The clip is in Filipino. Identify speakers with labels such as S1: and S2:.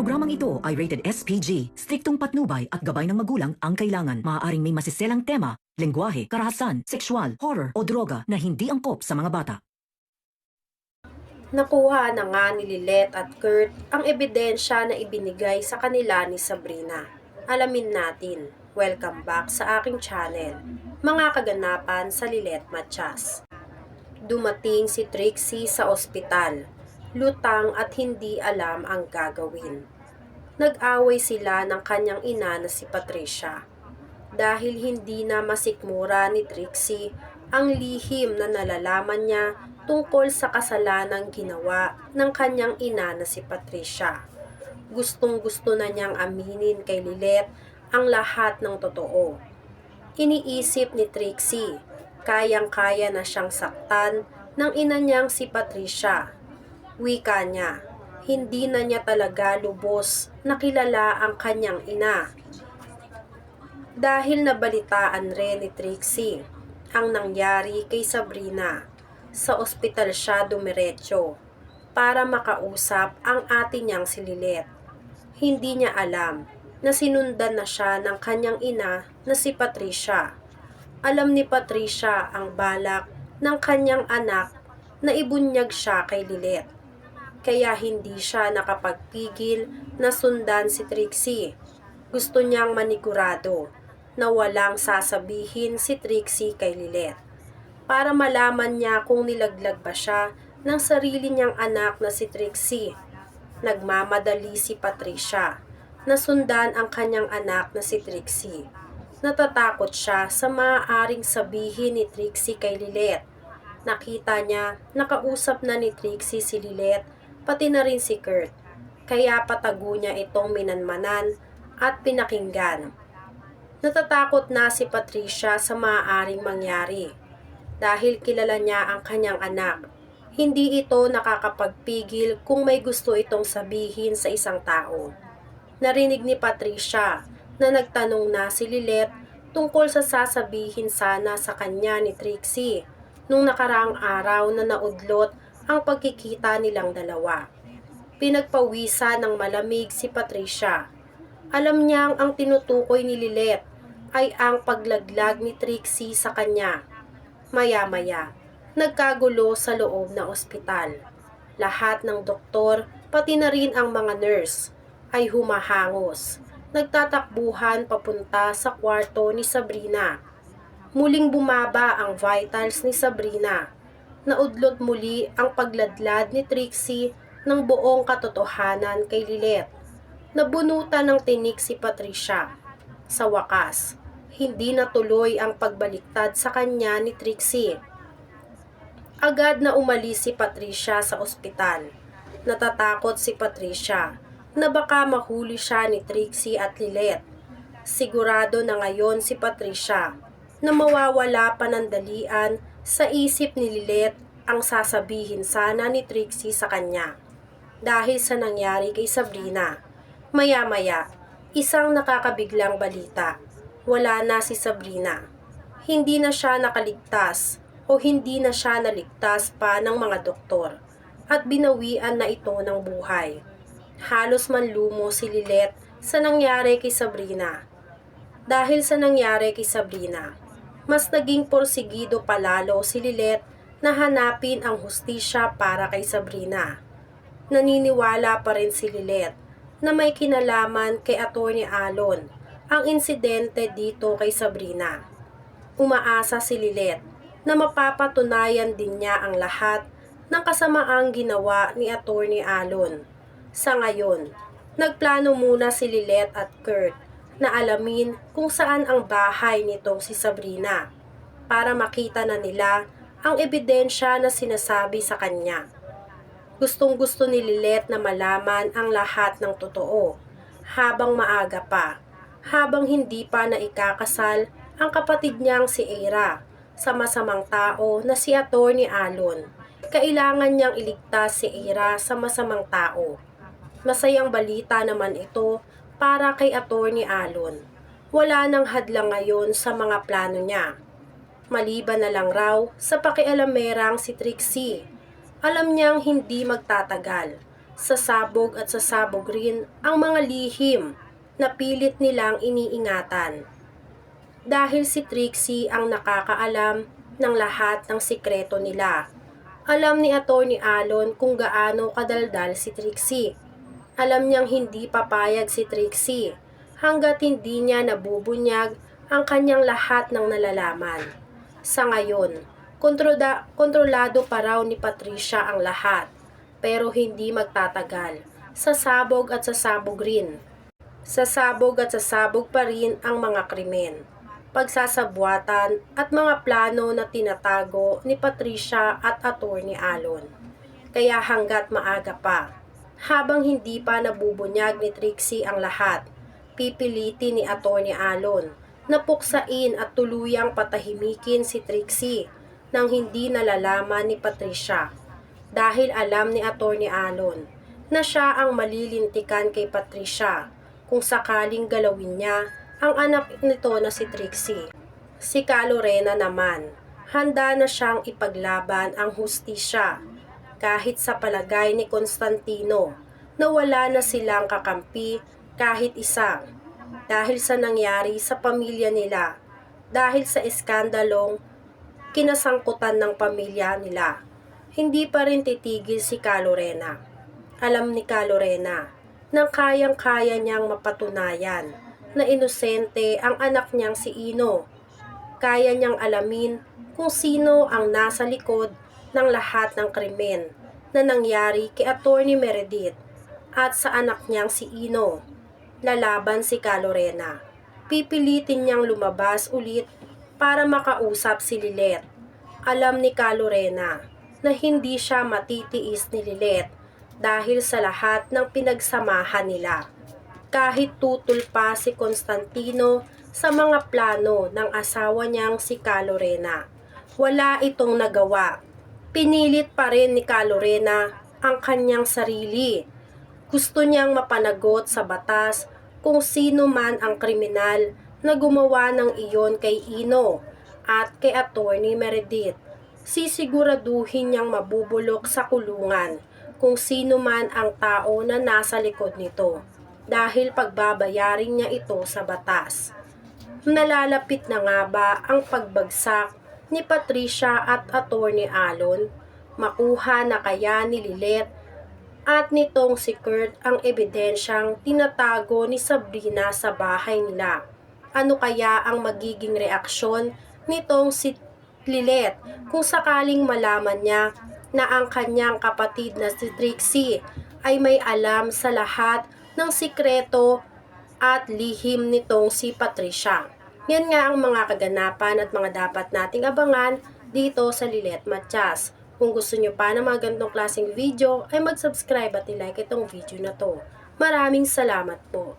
S1: programang ito ay rated SPG. Striktong patnubay at gabay ng magulang ang kailangan. Maaaring may masiselang tema, lengguwahe, karahasan, sexual, horror o droga na hindi angkop sa mga bata.
S2: Nakuha na nga ni Lilet at Kurt ang ebidensya na ibinigay sa kanila ni Sabrina. Alamin natin. Welcome back sa aking channel. Mga kaganapan sa Lilet Machas. Dumating si Trixie sa ospital. Lutang at hindi alam ang gagawin. Nag-away sila ng kanyang ina na si Patricia. Dahil hindi na masikmura ni Trixie ang lihim na nalalaman niya tungkol sa kasalanang ginawa ng kanyang ina na si Patricia. Gustong gusto na niyang aminin kay Lilet ang lahat ng totoo. Iniisip ni Trixie, kayang-kaya na siyang saktan ng ina niyang si Patricia. Wika niya, hindi na niya talaga lubos na kilala ang kanyang ina. Dahil nabalitaan rin ni Trixie ang nangyari kay Sabrina, sa ospital siya dumiretso para makausap ang ate niyang si Lilet. Hindi niya alam na sinundan na siya ng kanyang ina na si Patricia. Alam ni Patricia ang balak ng kanyang anak na ibunyag siya kay Lilet. Kaya hindi siya nakapagpigil na sundan si Trixie. Gusto niyang manigurado na walang sasabihin si Trixie kay Lilet para malaman niya kung nilaglag ba siya ng sarili niyang anak na si Trixie. Nagmamadali si Patricia na sundan ang kanyang anak na si Trixie. Natatakot siya sa maaaring sabihin ni Trixie kay Lilet. Nakita niya nakausap na ni Trixie si Lilet pati na rin si Kurt. Kaya patago niya itong minanmanan at pinakinggan. Natatakot na si Patricia sa maaaring mangyari dahil kilala niya ang kanyang anak. Hindi ito nakakapagpigil kung may gusto itong sabihin sa isang tao. Narinig ni Patricia na nagtanong na si Lilet tungkol sa sasabihin sana sa kanya ni Trixie nung nakaraang araw na naudlot ang pagkikita nilang dalawa. Pinagpawisan ng malamig si Patricia. Alam niyang ang tinutukoy ni Lilet ay ang paglaglag ni Trixie sa kanya. Maya-maya, nagkagulo sa loob ng ospital. Lahat ng doktor, pati na rin ang mga nurse, ay humahangos. Nagtatakbuhan papunta sa kwarto ni Sabrina. Muling bumaba ang vitals ni Sabrina. Naudlot muli ang pagladlad ni Trixie ng buong katotohanan kay Lilet. Nabunutan ng tinik si Patricia. Sa wakas, hindi natuloy ang pagbaliktad sa kanya ni Trixie. Agad na umalis si Patricia sa ospital. Natatakot si Patricia na baka mahuli siya ni Trixie at Lilet. Sigurado na ngayon si Patricia na mawawala panandalian sa isip ni Lilet ang sasabihin sana ni Trixie sa kanya. Dahil sa nangyari kay Sabrina, maya-maya, isang nakakabiglang balita. Wala na si Sabrina. Hindi na siya nakaligtas o hindi na siya naligtas pa ng mga doktor at binawian na ito ng buhay halos manlumo si Lilet sa nangyari kay Sabrina. Dahil sa nangyari kay Sabrina, mas naging porsigido palalo si Lilet na hanapin ang hustisya para kay Sabrina. Naniniwala pa rin si Lilet na may kinalaman kay Atty. Alon ang insidente dito kay Sabrina. Umaasa si Lilet na mapapatunayan din niya ang lahat ng kasamaang ginawa ni Atty. Alon sa ngayon, nagplano muna si Lilet at Kurt na alamin kung saan ang bahay nitong si Sabrina para makita na nila ang ebidensya na sinasabi sa kanya. Gustong gusto ni Lilet na malaman ang lahat ng totoo habang maaga pa, habang hindi pa na ikakasal ang kapatid niyang si Era sa masamang tao na si Atty. Alon. Kailangan niyang iligtas si Era sa masamang tao Masayang balita naman ito para kay Attorney Alon. Wala nang hadlang ngayon sa mga plano niya. Maliban na lang raw sa pakialamerang si Trixie. Alam niyang hindi magtatagal Sasabog at sasabog rin ang mga lihim na pilit nilang iniingatan. Dahil si Trixie ang nakakaalam ng lahat ng sikreto nila. Alam ni Atty. Alon kung gaano kadaldal si Trixie. Alam niyang hindi papayag si Trixie hanggat hindi niya nabubunyag ang kanyang lahat ng nalalaman. Sa ngayon, kontroda, kontrolado pa raw ni Patricia ang lahat, pero hindi magtatagal. Sasabog at sasabog rin. Sasabog at sasabog pa rin ang mga krimen, pagsasabuatan at mga plano na tinatago ni Patricia at Attorney Alon. Kaya hanggat maaga pa, habang hindi pa nabubunyag ni Trixie ang lahat, pipiliti ni Attorney Alon na puksain at tuluyang patahimikin si Trixie nang hindi nalalaman ni Patricia. Dahil alam ni Attorney Alon na siya ang malilintikan kay Patricia kung sakaling galawin niya ang anak nito na si Trixie. Si Calorena naman, handa na siyang ipaglaban ang hustisya kahit sa palagay ni Constantino na wala na silang kakampi kahit isa dahil sa nangyari sa pamilya nila dahil sa iskandalong kinasangkutan ng pamilya nila. Hindi pa rin titigil si Calorena. Alam ni Calorena na kayang-kaya niyang mapatunayan na inosente ang anak niyang si Ino. Kaya niyang alamin kung sino ang nasa likod ng lahat ng krimen na nangyari kay Attorney Meredith at sa anak niyang si Ino. Lalaban si Calorena. Pipilitin niyang lumabas ulit para makausap si Lilet. Alam ni Calorena na hindi siya matitiis ni Lilet dahil sa lahat ng pinagsamahan nila. Kahit tutol pa si Constantino sa mga plano ng asawa niyang si Calorena, wala itong nagawa pinilit pa rin ni Calorena ang kanyang sarili. Gusto niyang mapanagot sa batas kung sino man ang kriminal na gumawa ng iyon kay Ino at kay Attorney Meredith. Sisiguraduhin niyang mabubulok sa kulungan kung sino man ang tao na nasa likod nito dahil pagbabayarin niya ito sa batas. Nalalapit na nga ba ang pagbagsak ni Patricia at Attorney Alon, makuha na kaya ni Lilet at nitong si Kurt ang ebidensyang tinatago ni Sabrina sa bahay nila. Ano kaya ang magiging reaksyon nitong si Lilet kung sakaling malaman niya na ang kanyang kapatid na si Trixie ay may alam sa lahat ng sikreto at lihim nitong si Patricia. Yan nga ang mga kaganapan at mga dapat nating abangan dito sa Lilet Matias. Kung gusto nyo pa ng mga ganitong klaseng video, ay mag-subscribe at i-like itong video na to. Maraming salamat po.